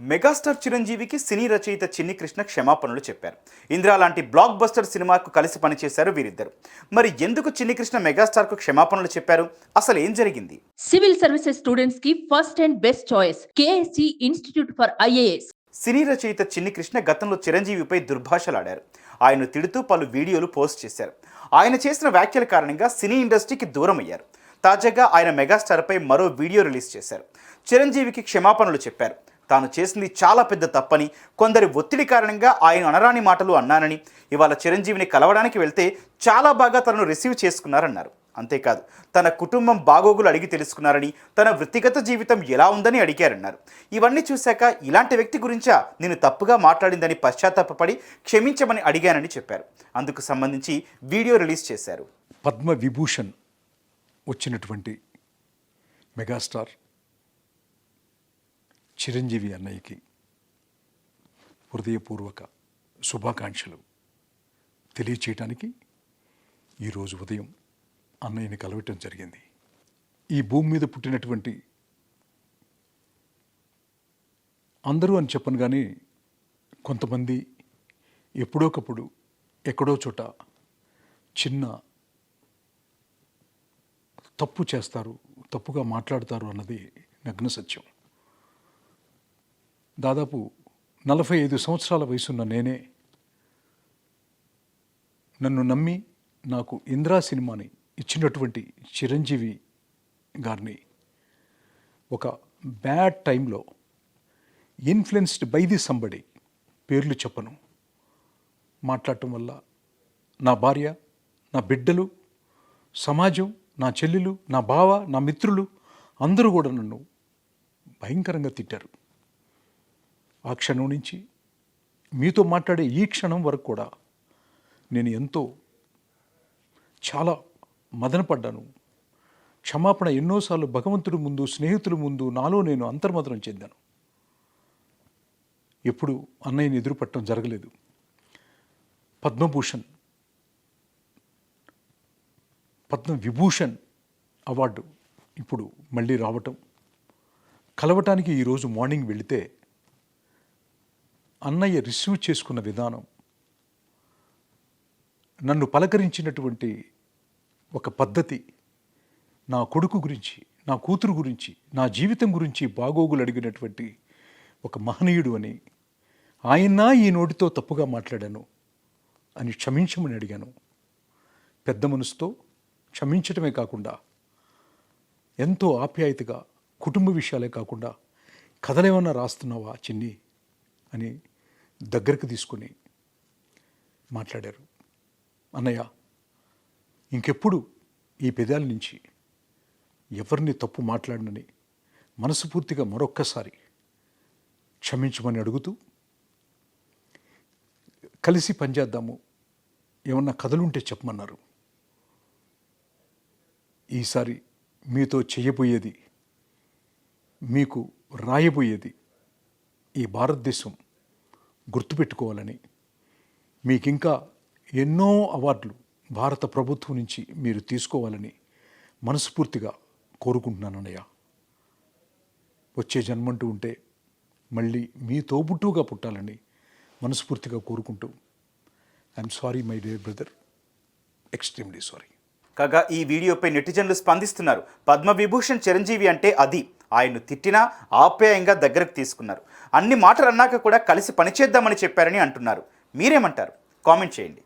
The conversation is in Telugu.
మెగాస్టార్ చిరంజీవికి సినీ రచయిత చిన్ని కృష్ణ క్షమాపణలు చెప్పారు. ఇందిరా లాంటి బ్లాక్ బస్టర్ సినిమాకు కలిసి పనిచేశారు వీరిద్దరు. మరి ఎందుకు చిన్ని కృష్ణ మెగాస్టార్కు క్షమాపణలు చెప్పారు? అసలు ఏం జరిగింది? సివిల్ సర్వీసెస్ స్టూడెంట్స్కి first and best choice KSC institute for IAS. Cine రచయిత చిన్ని కృష్ణ గతంలో చిరంజీవిపై దుర్భాషలాడారు. ఆయన తిడుతూ పలు వీడియోలు పోస్ట్ చేశారు. ఆయన చేసిన వ్యాఖ్యల కారణంగా సినీ ఇండస్ట్రీకి దూరం అయ్యారు తాజాగా ఆయన మెగాస్టార్పై మరో వీడియో రిలీజ్ చేశారు. చిరంజీవికి క్షమాపణలు చెప్పారు. తాను చేసింది చాలా పెద్ద తప్పని కొందరి ఒత్తిడి కారణంగా ఆయన అనరాని మాటలు అన్నానని ఇవాళ చిరంజీవిని కలవడానికి వెళ్తే చాలా బాగా తనను రిసీవ్ చేసుకున్నారన్నారు. అంతేకాదు తన కుటుంబం బాగోగులు అడిగి తెలుసుకున్నారని తన వృత్తిగత జీవితం ఎలా ఉందని అడిగారన్నారు. ఇవన్నీ చూశాక ఇలాంటి వ్యక్తి గురించా నేను తప్పుగా మాట్లాడిందని పశ్చాత్తాపడి క్షమించమని అడిగానని చెప్పారు. అందుకు సంబంధించి వీడియో రిలీజ్ చేశారు. పద్మ విభూషణ్ వచ్చినటువంటి మెగాస్టార్ చిరంజీవి అన్నయ్యకి హృదయపూర్వక శుభాకాంక్షలు. తెలియచేయటానికి ఈరోజు ఉదయం అన్నయ్యని కలవటం జరిగింది. ఈ భూమి మీద పుట్టినటువంటి అందరూ అని చెప్పను కానీ కొంతమంది ఎప్పుడోకప్పుడు ఎక్కడో చోట చిన్న తప్పు చేస్తారు తప్పుగా మాట్లాడతారు అన్నది నగ్న సత్యం. దాదాపు నలభై ఐదు సంవత్సరాల వయసున్న నేనే నన్ను నమ్మి నాకు ఇంద్రా సినిమాని ఇచ్చినటువంటి చిరంజీవి గారిని ఒక బ్యాడ్ టైంలో ఇన్ఫ్లుయెన్స్డ్ బై ది సంబడి పేర్లు చెప్పను. మాట్లాడటం వల్ల నా భార్య నా బిడ్డలు సమాజం నా చెల్లెలు నా బావ నా మిత్రులు అందరూ కూడా నన్ను భయంకరంగా తిట్టారు. ఆ క్షణం నుంచి మీతో మాట్లాడే ఈ క్షణం వరకు కూడా నేను ఎంతో చాలా మదనపడ్డాను. క్షమాపణ ఎన్నోసార్లు భగవంతుడి ముందు స్నేహితుల ముందు నాలో నేను అంతర్మదనం చెందాను. ఎప్పుడు అన్నయ్యని ఎదురుపట్టడం జరగలేదు. పద్మభూషణ్ పద్మ విభూషణ్ అవార్డు ఇప్పుడు మళ్ళీ రావటం. కలవటానికి ఈరోజు మార్నింగ్ వెళితే అన్నయ్య రిసీవ్ చేసుకున్న విధానం. నన్ను పలకరించినటువంటి ఒక పద్ధతి. నా కొడుకు గురించి నా కూతురు గురించి నా జీవితం గురించి బాగోగులు అడిగినటువంటి ఒక మహనీయుడు అని ఆయన ఈ నోటితో తప్పుగా మాట్లాడాను అని క్షమించమని అడిగాను. పెద్ద మనసుతో క్షమించటమే కాకుండా ఎంతో ఆప్యాయతగా కుటుంబ విషయాలే కాకుండా కథలేమన్నా రాస్తున్నావా చిన్ని అని దగ్గరకు తీసుకొని మాట్లాడారు. అన్నయ్య ఇంకెప్పుడు ఈ పెదాల నుంచి ఎవరిని తప్పు మాట్లాడనని మనస్ఫూర్తిగా మరొక్కసారి క్షమించమని అడుగుతూ కలిసి పనిచేద్దాము ఏమన్నా కథలుంటే చెప్పమన్నారు. ఈసారి మీతో చేయబోయేది మీకు రాయబోయేది ఈ భారతదేశం గుర్తుపెట్టుకోవాలని. మీకు ఇంకా ఎన్నో అవార్డులు భారత ప్రభుత్వం నుంచి మీరు తీసుకోవాలని మనస్ఫూర్తిగా కోరుకుంటున్నానన్నయ్య. వచ్చే జన్మంటూ ఉంటే మళ్ళీ మీ తోబుట్టుగా పుట్టాలని మనస్ఫూర్తిగా కోరుకుంటూ. I'm sorry my dear brother extremely sorry కాగా ఈ వీడియోపై నెటిజన్లు స్పందిస్తున్నారు. పద్మవిభూషణ్ చిరంజీవి అంటే అది. ఆయన్ను తిట్టినా ఆప్యాయంగా దగ్గరకు తీసుకున్నారు. అన్ని మాటలు అన్నాక కూడా కలిసి పనిచేద్దామని చెప్పారని అంటున్నారు. మీరేమంటారు? కామెంట్ చేయండి.